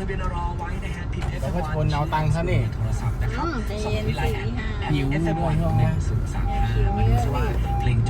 ทะเบียนรอไว้นะฮะพิมพ์แล้วก็ชนเอาตังค์ซะนี่โทรศัพท์นะครับอืมใจส่งเย็นที่ไลน์แอดสี่ห้า แอดหิวอด้วยหเนึ่ยงศูนย์สามหิห้วมาดูซิว่าเพลงโจอว่บ